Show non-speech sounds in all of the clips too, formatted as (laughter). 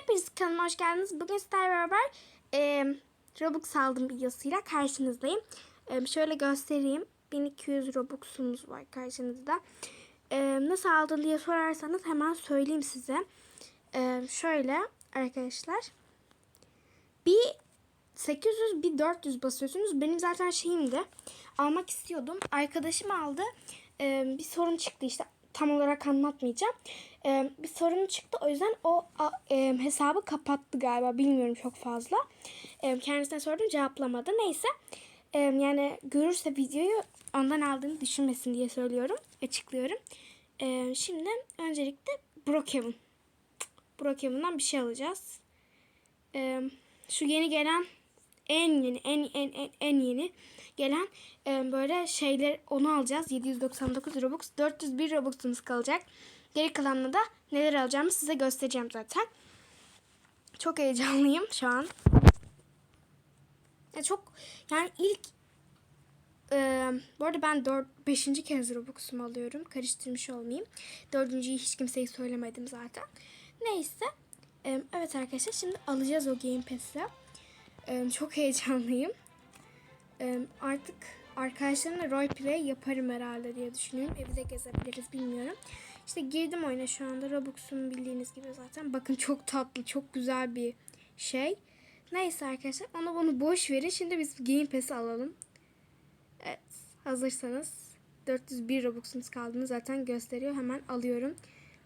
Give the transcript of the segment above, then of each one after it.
Hepiniz kanalıma hoş geldiniz. Bugün sizlerle beraber e, Robux aldım videosuyla karşınızdayım. E, şöyle göstereyim. 1200 Robux'umuz var karşınızda. E, nasıl aldın diye sorarsanız hemen söyleyeyim size. E, şöyle arkadaşlar. Bir 800 bir 400 basıyorsunuz. Benim zaten şeyimdi. Almak istiyordum. Arkadaşım aldı. Ee, bir sorun çıktı işte. Tam olarak anlatmayacağım. Ee, bir sorun çıktı. O yüzden o a, e, hesabı kapattı galiba. Bilmiyorum çok fazla. Ee, kendisine sordum cevaplamadı. Neyse. Ee, yani görürse videoyu ondan aldığını düşünmesin diye söylüyorum. Açıklıyorum. Ee, şimdi öncelikle Brookhaven. Brookhaven'dan bir şey alacağız. Ee, şu yeni gelen en yeni en en en, en yeni gelen e, böyle şeyler onu alacağız. 799 Robux, 401 Robux'umuz kalacak. Geri kalanını da neler alacağımı size göstereceğim zaten. Çok heyecanlıyım şu an. Ya çok yani ilk e, bu arada ben 4 5. kez Robux'umu alıyorum. Karıştırmış olmayayım. Dördüncüyü hiç kimseye söylemedim zaten. Neyse. E, evet arkadaşlar şimdi alacağız o Game Pass'i. Çok heyecanlıyım. Artık arkadaşlarımla roleplay yaparım herhalde diye düşünüyorum. Evi de gezebiliriz bilmiyorum. İşte girdim oyuna şu anda. Robux'um bildiğiniz gibi zaten. Bakın çok tatlı, çok güzel bir şey. Neyse arkadaşlar onu bunu boş verin. Şimdi biz Game Pass'i alalım. Evet hazırsanız 401 Robux'unuz kaldığını zaten gösteriyor. Hemen alıyorum.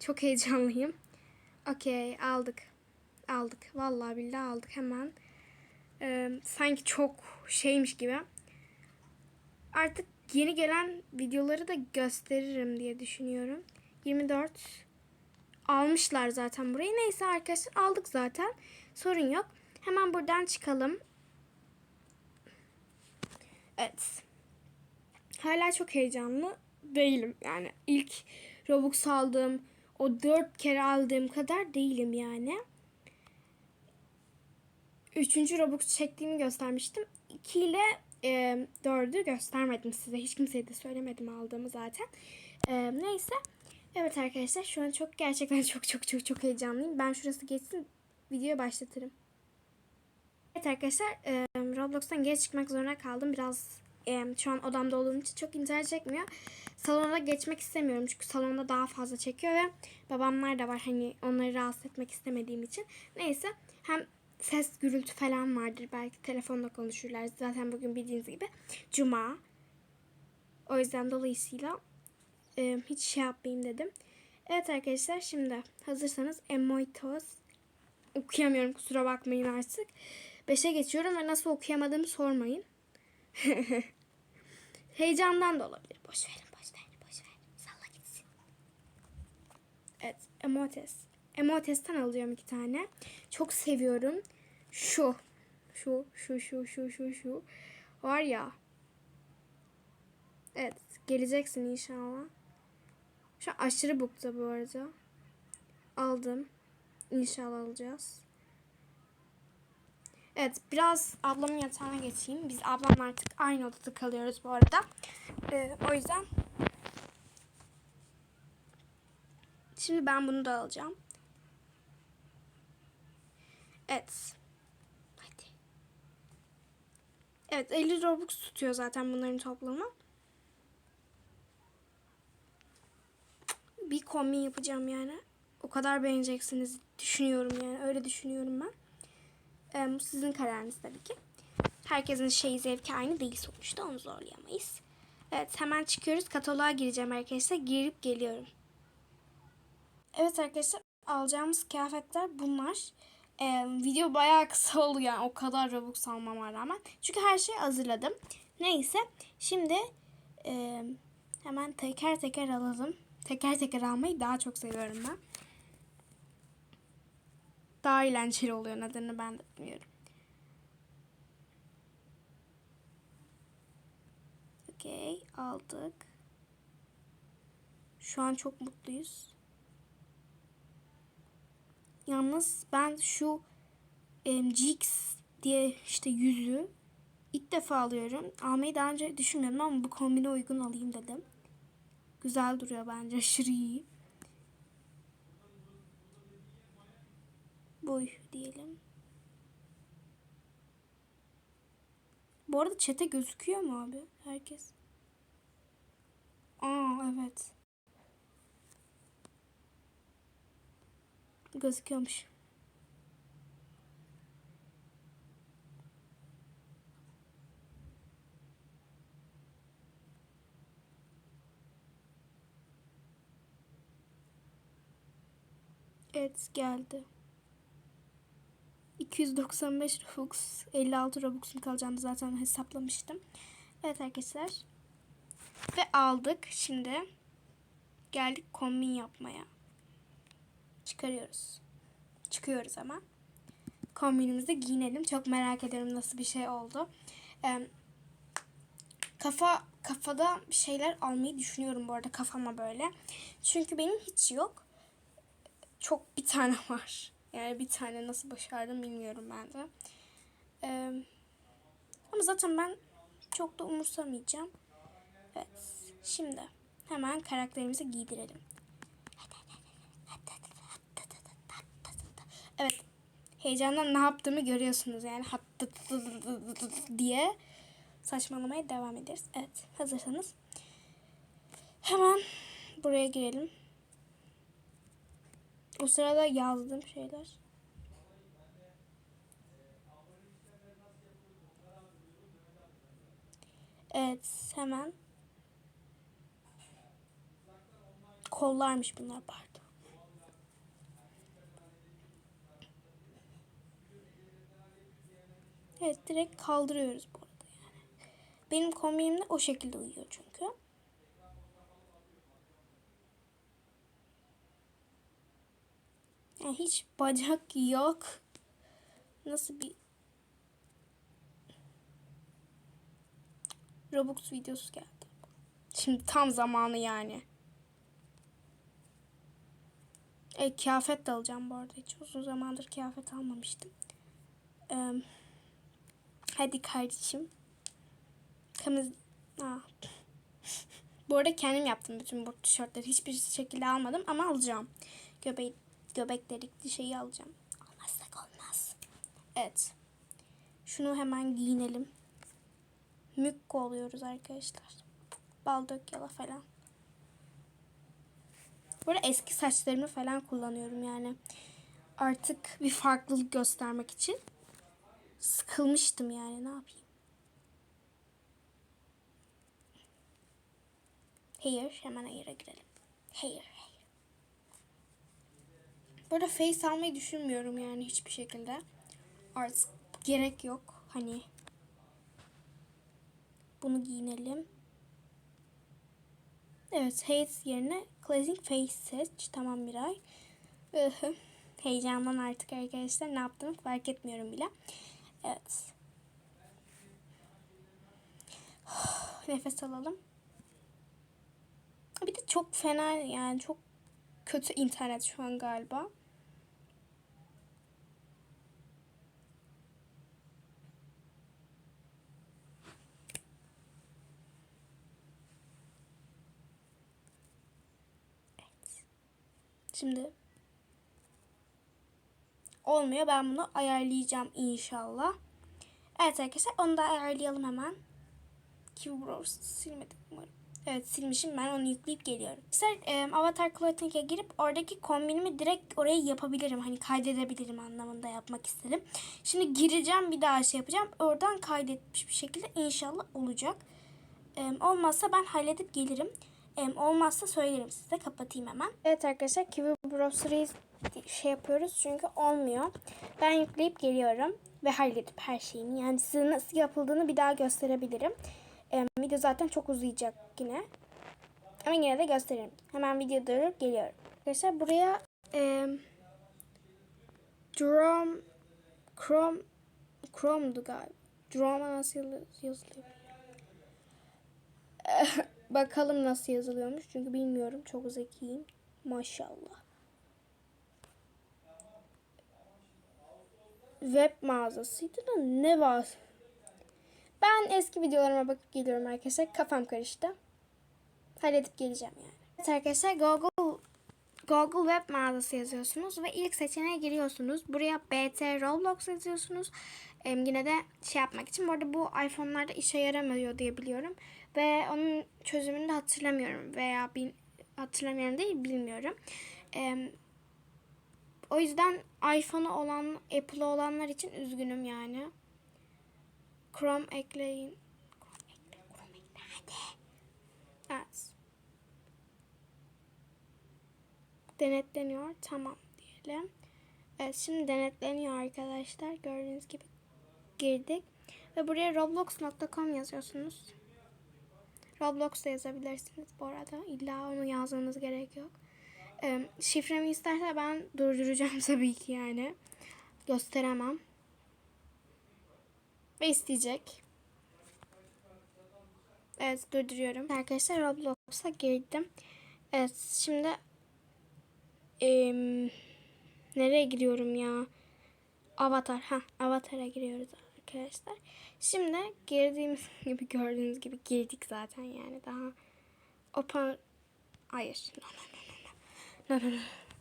Çok heyecanlıyım. Okey aldık. Aldık. Vallahi billahi aldık hemen. Ee, sanki çok şeymiş gibi. Artık yeni gelen videoları da gösteririm diye düşünüyorum. 24 almışlar zaten burayı. Neyse arkadaşlar aldık zaten. Sorun yok. Hemen buradan çıkalım. Evet. Hala çok heyecanlı değilim. Yani ilk Robux aldığım o dört kere aldığım kadar değilim yani. Üçüncü Robux çektiğimi göstermiştim. 2 ile e, 4'ü göstermedim size. Hiç kimseye de söylemedim aldığımı zaten. E, neyse. Evet arkadaşlar şu an çok gerçekten (laughs) çok çok çok çok heyecanlıyım. Ben şurası geçsin videoya başlatırım. Evet arkadaşlar e, Roblox'tan geç çıkmak zorunda kaldım. Biraz e, şu an odamda olduğum için çok internet çekmiyor. Salona geçmek istemiyorum çünkü salonda daha fazla çekiyor ve babamlar da var hani onları rahatsız etmek istemediğim için. Neyse hem ses gürültü falan vardır. Belki telefonla konuşurlar. Zaten bugün bildiğiniz gibi cuma. O yüzden dolayısıyla e, hiç şey yapmayayım dedim. Evet arkadaşlar şimdi hazırsanız Emoitos okuyamıyorum kusura bakmayın artık. 5'e geçiyorum ve nasıl okuyamadığımı sormayın. (laughs) Heyecandan da olabilir. Boş verin, boş verin, boş verin. Salla gitsin. Evet, Emotes. Emotes'ten alıyorum iki tane. Çok seviyorum. Şu. Şu, şu, şu, şu, şu, şu. Var ya. Evet, geleceksin inşallah. Şu aşırı bukta bu arada. Aldım. İnşallah alacağız. Evet biraz ablamın yatağına geçeyim. Biz ablamla artık aynı odada kalıyoruz bu arada. Ee, o yüzden Şimdi ben bunu da alacağım. Evet. Hadi. Evet 50 Robux tutuyor zaten bunların toplamı. Bir kombin yapacağım yani. O kadar beğeneceksiniz düşünüyorum yani. Öyle düşünüyorum ben. Ee, bu sizin kararınız tabii ki. Herkesin şeyi zevki aynı değil sonuçta. Onu zorlayamayız. Evet hemen çıkıyoruz. Kataloğa gireceğim arkadaşlar. Girip geliyorum. Evet arkadaşlar alacağımız kıyafetler bunlar. Ee, video bayağı kısa oldu yani o kadar Robux almama rağmen. Çünkü her şeyi hazırladım. Neyse şimdi e, hemen teker teker alalım. Teker teker almayı daha çok seviyorum ben. Daha eğlenceli oluyor nedenini ben de bilmiyorum. Okey aldık. Şu an çok mutluyuz. Yalnız ben şu Jix diye işte yüzü ilk defa alıyorum. Almayı daha önce düşünmüyordum ama bu kombine uygun alayım dedim. Güzel duruyor bence (laughs) aşırı iyi. Boy diyelim. Bu arada çete gözüküyor mu abi? Herkes. Aa evet. Gözüküyormuş. Evet geldi. 295 Robux, 56 Robux'um kalacağını zaten hesaplamıştım. Evet arkadaşlar. Ve aldık. Şimdi geldik kombin yapmaya. Çıkarıyoruz. Çıkıyoruz ama. Kombinimizi giyinelim. Çok merak ederim nasıl bir şey oldu. Ee, kafa kafada şeyler almayı düşünüyorum bu arada kafama böyle. Çünkü benim hiç yok. Çok bir tane (laughs) var. Yani bir tane nasıl başardım bilmiyorum ben de. Ee, ama zaten ben çok da umursamayacağım. Evet. Şimdi hemen karakterimizi giydirelim. Evet. Heyecandan ne yaptığımı görüyorsunuz yani. diye saçmalamaya devam ederiz. Evet. Hazırsanız hemen buraya girelim. O sırada yazdığım şeyler. Evet hemen. Kollarmış bunlar pardon. Evet direkt kaldırıyoruz bu arada yani. Benim kombinim de o şekilde uyuyor çünkü. Yani hiç bacak yok. Nasıl bir Robux videosu geldi. Şimdi tam zamanı yani. E, kıyafet de alacağım bu arada. Hiç uzun zamandır kıyafet almamıştım. Ee, hadi kardeşim. Kımız... Aa. bu arada kendim yaptım bütün bu tişörtleri. Hiçbir şekilde almadım ama alacağım. Göbeği göbek delikli şeyi alacağım. Almazsak olmaz. Evet. Şunu hemen giyinelim. Mükko oluyoruz arkadaşlar. Bal dök yala falan. Böyle eski saçlarımı falan kullanıyorum yani. Artık bir farklılık göstermek için. Sıkılmıştım yani ne yapayım. Hair. Hemen hair'a girelim. Hair. Böyle face almayı düşünmüyorum yani hiçbir şekilde. Artık gerek yok. Hani bunu giyinelim. Evet, Haze yerine Classic Face seç. Tamam bir ay. Heyecandan artık arkadaşlar ne yaptığımı fark etmiyorum bile. Evet. (sighs) Nefes alalım. Bir de çok fena yani çok kötü internet şu an galiba. Şimdi olmuyor. Ben bunu ayarlayacağım inşallah. Evet arkadaşlar onu da ayarlayalım hemen. Keyboard silmedim umarım. Evet silmişim ben onu yükleyip geliyorum. Arkadaşlar e, Avatar Clothing'e girip oradaki kombinimi direkt oraya yapabilirim. Hani kaydedebilirim anlamında yapmak istedim. Şimdi gireceğim bir daha şey yapacağım. Oradan kaydetmiş bir şekilde inşallah olacak. E, olmazsa ben halledip gelirim. E, olmazsa söylerim size. Kapatayım hemen. Evet arkadaşlar Kiwi Browser'ı şey yapıyoruz çünkü olmuyor. Ben yükleyip geliyorum ve halledip her şeyini. Yani size nasıl yapıldığını bir daha gösterebilirim. E, video zaten çok uzayacak yine. Ama yine de gösteririm. Hemen video durup geliyorum. Arkadaşlar buraya e, Chrome Chrome Chrome'du galiba. Chrome nasıl yazılıyor? Bakalım nasıl yazılıyormuş. Çünkü bilmiyorum. Çok zekiyim. Maşallah. Web mağazasıydı da ne var? Ben eski videolarıma bakıp geliyorum arkadaşlar. Kafam karıştı. Halledip geleceğim yani. Evet arkadaşlar Google Google Web mağazası yazıyorsunuz ve ilk seçeneğe giriyorsunuz. Buraya BT Roblox yazıyorsunuz. Ee, yine de şey yapmak için. Bu arada bu iPhone'larda işe yaramıyor diye biliyorum. Ve onun çözümünü de hatırlamıyorum. Veya bil, hatırlamıyorum değil bilmiyorum. Ee, o yüzden iPhone'u olan, Apple'ı olanlar için üzgünüm yani. Chrome ekleyin. Chrome ekle, Chrome ekle hadi. Evet. Denetleniyor. Tamam diyelim. Evet şimdi denetleniyor arkadaşlar. Gördüğünüz gibi girdik. Ve buraya roblox.com yazıyorsunuz. Roblox da yazabilirsiniz bu arada. İlla onu yazmanız gerek yok. Şifremi isterse ben durduracağım (laughs) tabii ki yani. Gösteremem. Ve isteyecek. Evet durduruyorum. Arkadaşlar Roblox'a girdim. Evet şimdi Em, nereye giriyorum ya? Avatar. Ha, Avatar'a giriyoruz arkadaşlar. Şimdi girdiğimiz (laughs) gibi gördüğünüz gibi girdik zaten yani daha open Hayır. (laughs) No,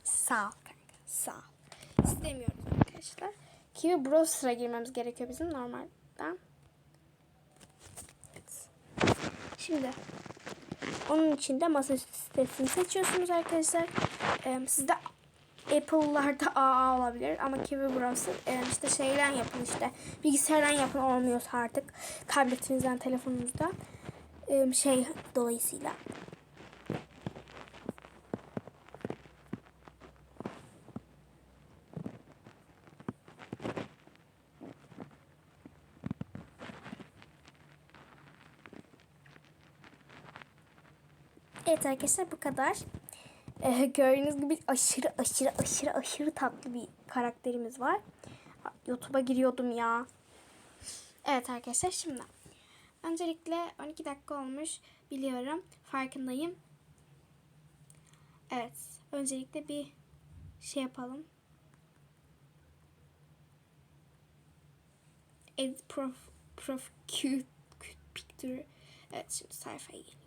Sağ ol kanka. Sağ ol. İstemiyoruz arkadaşlar. Kiwi Browser'a girmemiz gerekiyor bizim normalden. Evet. Şimdi onun için de masa sitesini seçiyorsunuz arkadaşlar. Ee, sizde Apple'larda AA olabilir ama Kiwi Browser e, işte şeyden yapın işte bilgisayardan yapın olmuyorsa artık tabletinizden telefonunuzdan e, şey dolayısıyla. Evet arkadaşlar bu kadar. Ee, gördüğünüz gibi aşırı aşırı aşırı aşırı tatlı bir karakterimiz var. YouTube'a giriyordum ya. Evet arkadaşlar şimdi. Öncelikle 12 dakika olmuş biliyorum. Farkındayım. Evet. Öncelikle bir şey yapalım. Edit prof, prof cute, cute picture. Evet şimdi sayfaya yenileyeceğiz.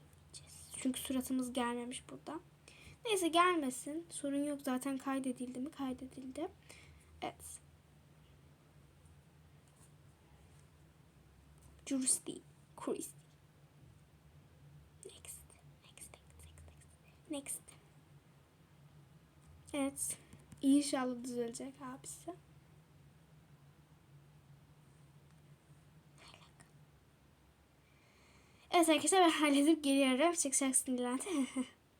Çünkü suratımız gelmemiş burada. Neyse gelmesin. Sorun yok zaten kaydedildi mi? Kaydedildi. Evet. Juristi. Christy. Next. Next. Next. Next. Next. Evet. İnşallah düzelecek abisi. Evet arkadaşlar ben halledip geliyorum. Çıkacaksın Dilan.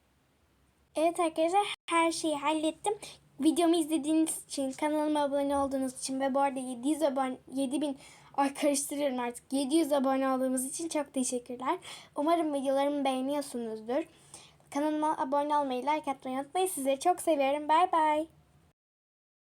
(laughs) evet arkadaşlar her şeyi hallettim. Videomu izlediğiniz için, kanalıma abone olduğunuz için ve bu arada 700 abone, 7000 ay karıştırıyorum artık. 700 abone olduğumuz için çok teşekkürler. Umarım videolarımı beğeniyorsunuzdur. Kanalıma abone olmayı, like atmayı unutmayın. Sizleri çok seviyorum. Bay bay.